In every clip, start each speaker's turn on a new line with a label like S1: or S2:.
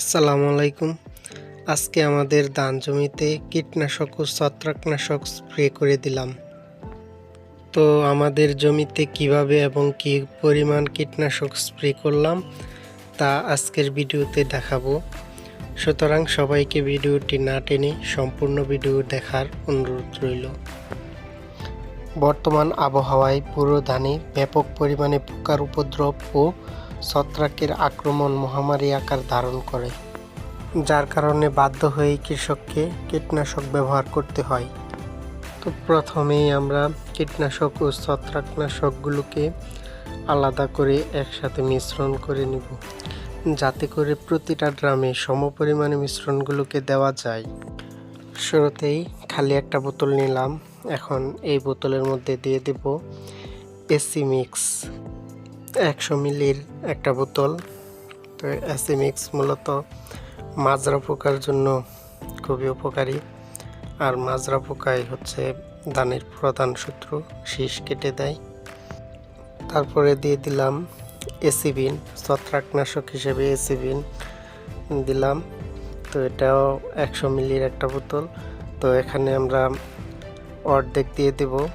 S1: আসসালামু আলাইকুম। আজকে আমাদের ধান জমিতে কীটনাশক ও ছত্রাকনাশক স্প্রে করে দিলাম। তো আমাদের জমিতে কীভাবে এবং কি পরিমাণ কীটনাশক স্প্রে করলাম, তা আজকের ভিডিওতে দেখাবো। সুতরাং সবাইকে ভিডিওটি না টেনে সম্পূর্ণ ভিডিও দেখার অনুরোধ রইল। বর্তমান আবহাওয়ায় পুরো ধানে ব্যাপক পরিমাণে পোকার উপদ্রব ও ছত্রাকের আক্রমণ মহামারী আকার ধারণ করে, যার কারণে বাধ্য হয়ে কৃষককে কীটনাশক ব্যবহার করতে হয়। তো প্রথমেই আমরা কীটনাশক ও ছত্রাকনাশকগুলোকে আলাদা করে একসাথে মিশ্রণ করে নিব, যাতে করে প্রতিটা ড্রামে সমপরিমাণে মিশ্রণগুলোকে দেওয়া যায়। শুরুতেই খালি একটা বোতল নিলাম, এখন এই বোতলের মধ্যে দিয়ে দেব এসি মিক্স একশো মিলির একটা বোতল। তো এসি মিক্স মূলত মাজরা পোকার জন্য খুবই উপকারী। আর মাজরা পোকাই হচ্ছে ধানের প্রধান শত্রু, শীষ কেটে দেয়। তারপরে দিয়ে দিলাম এসিবিন, ছত্রাকনাশক হিসেবে এসিবিন দিলাম। তো এটাও একশো মিলির একটা বোতল। তো এখানে আমরা অর্ধেক দিয়ে দেব।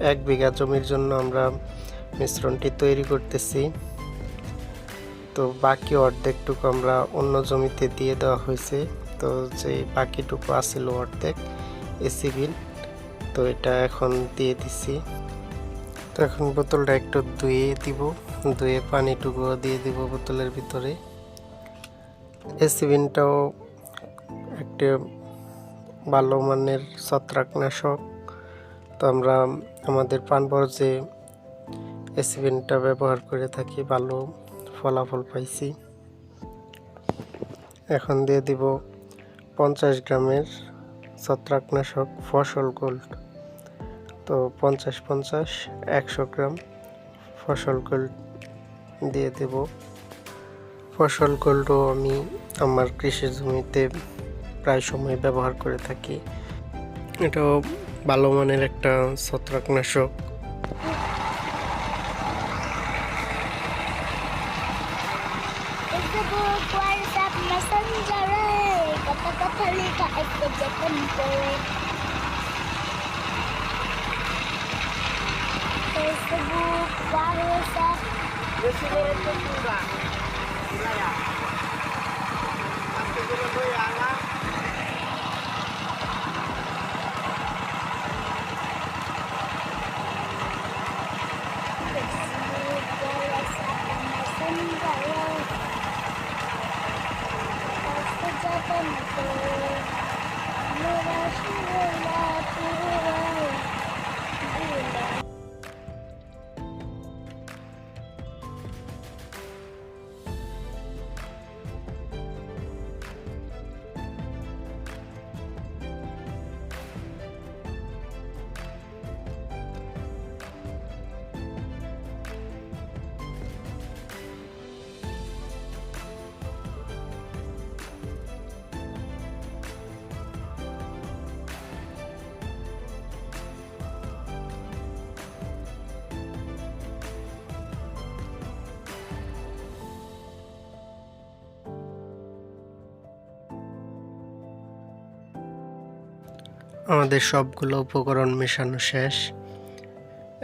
S1: এক বিঘা জমির জন্য আমরা মিশ্রণটি তৈরি করতেছি। তো বাকি অর্ধেকটুকু আমরা অন্য জমিতে দিয়ে দেওয়া হয়েছে। তো যে বাকিটুকু আসছিল অর্ধেক এসিবিন তো এটা এখন দিয়ে দিছি। তো এখন বোতলটা একটু ধুয়ে দিব। ধুয়ে পানিটুকু দিয়ে দিব বোতলের ভিতরে। এসিবিনটাও একটা ভালো মানের ছত্রাকনাশক। তো আমরা আমাদের পানবর যে এসিবিনটা ব্যবহার করে থাকি, ভালো ফলাফল পাইছি। এখন দিয়ে দিব পঞ্চাশ গ্রামের ছত্রাকনাশক ফসল গোল্ড তো পঞ্চাশ পঞ্চাশ, একশো গ্রাম ফসল গোল্ড দিয়ে দেব। ফসল গোল্ডও আমি আমার কৃষি জমিতে প্রায় সময় ব্যবহার করে থাকি। এটাও ভালো মানের একটা ছত্রাকনাশক।
S2: Facebook, WhatsApp. Yo soy
S1: আমাদের সবগুলো উপকরণ মেশানো শেষ।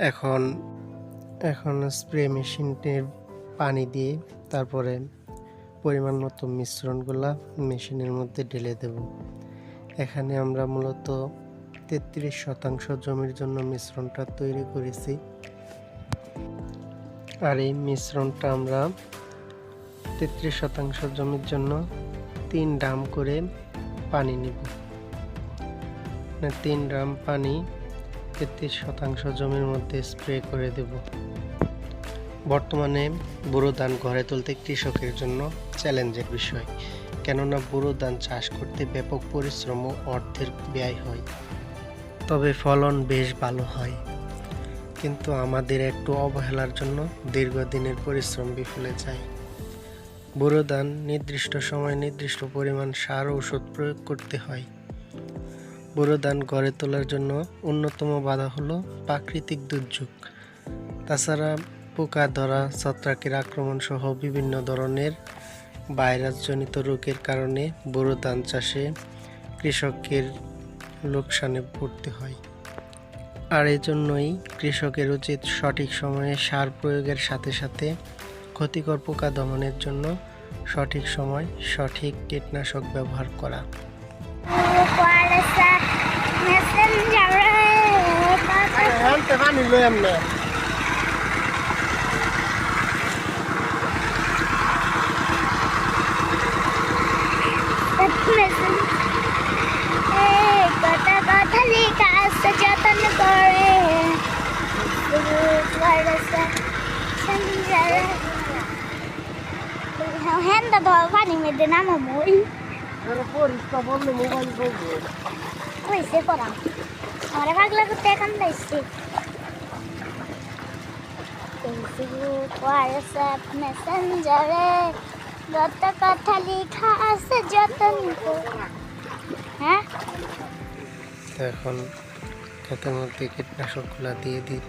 S1: এখন এখন স্প্রে মেশিনটির পানি দিয়ে তারপরে পরিমাণ মতো মিশ্রণগুলো মেশিনের মধ্যে ঢেলে দেব। এখানে আমরা মূলত তেত্রিশ শতাংশ জমির জন্য মিশ্রণটা তৈরি করেছি। আর এই মিশ্রণটা আমরা তেত্রিশ শতাংশ জমির জন্য তিন ডাম করে পানি নিব। মানে তিন ড্রাম পানি তেত্রিশ শতাংশ জমির মধ্যে স্প্রে করে দেব। বর্তমানে বোরো ধান ঘরে তুলতে কৃষকের জন্য চ্যালেঞ্জের বিষয়। কেননা বোরো ধান চাষ করতে ব্যাপক পরিশ্রম ও অর্থের ব্যয় হয়, তবে ফলন বেশ ভালো হয়। কিন্তু আমাদের একটু অবহেলার জন্য দীর্ঘদিনের পরিশ্রম বিফলে যায়। বোরো ধান নির্দিষ্ট সময় নির্দিষ্ট পরিমাণ সার ওষুধ প্রয়োগ করতে হয়। বুড়ো ধান গড়ে তোলার জন্য অন্যতম বাধা হলো প্রাকৃতিক দুর্যোগ। তাছাড়া পোকা, ধরা, ছত্রাকের আক্রমণ সহ বিভিন্ন ধরনের ভাইরাসজনিত রোগের কারণে বোরো ধান চাষে কৃষকের লোকসানে পড়তে হয়। আর এজন্যই কৃষকের উচিত সঠিক সময়ে সার প্রয়োগের সাথে সাথে ক্ষতিকর পোকা দমনের জন্য সঠিক সময় সঠিক কীটনাশক ব্যবহার করা।
S2: Kuarasa messenger
S1: পানি লই আমরা
S2: কথা কথা লেখা আছে যতন করে হ্যাঁ দাদা পানি মেয়েদের নাম মেসেঞ্জারে যত কথা লেখা আছে করে। হ্যাঁ?
S1: এখন ক্ষেতের মধ্যে কীটনাশকগুলা দিয়ে দিই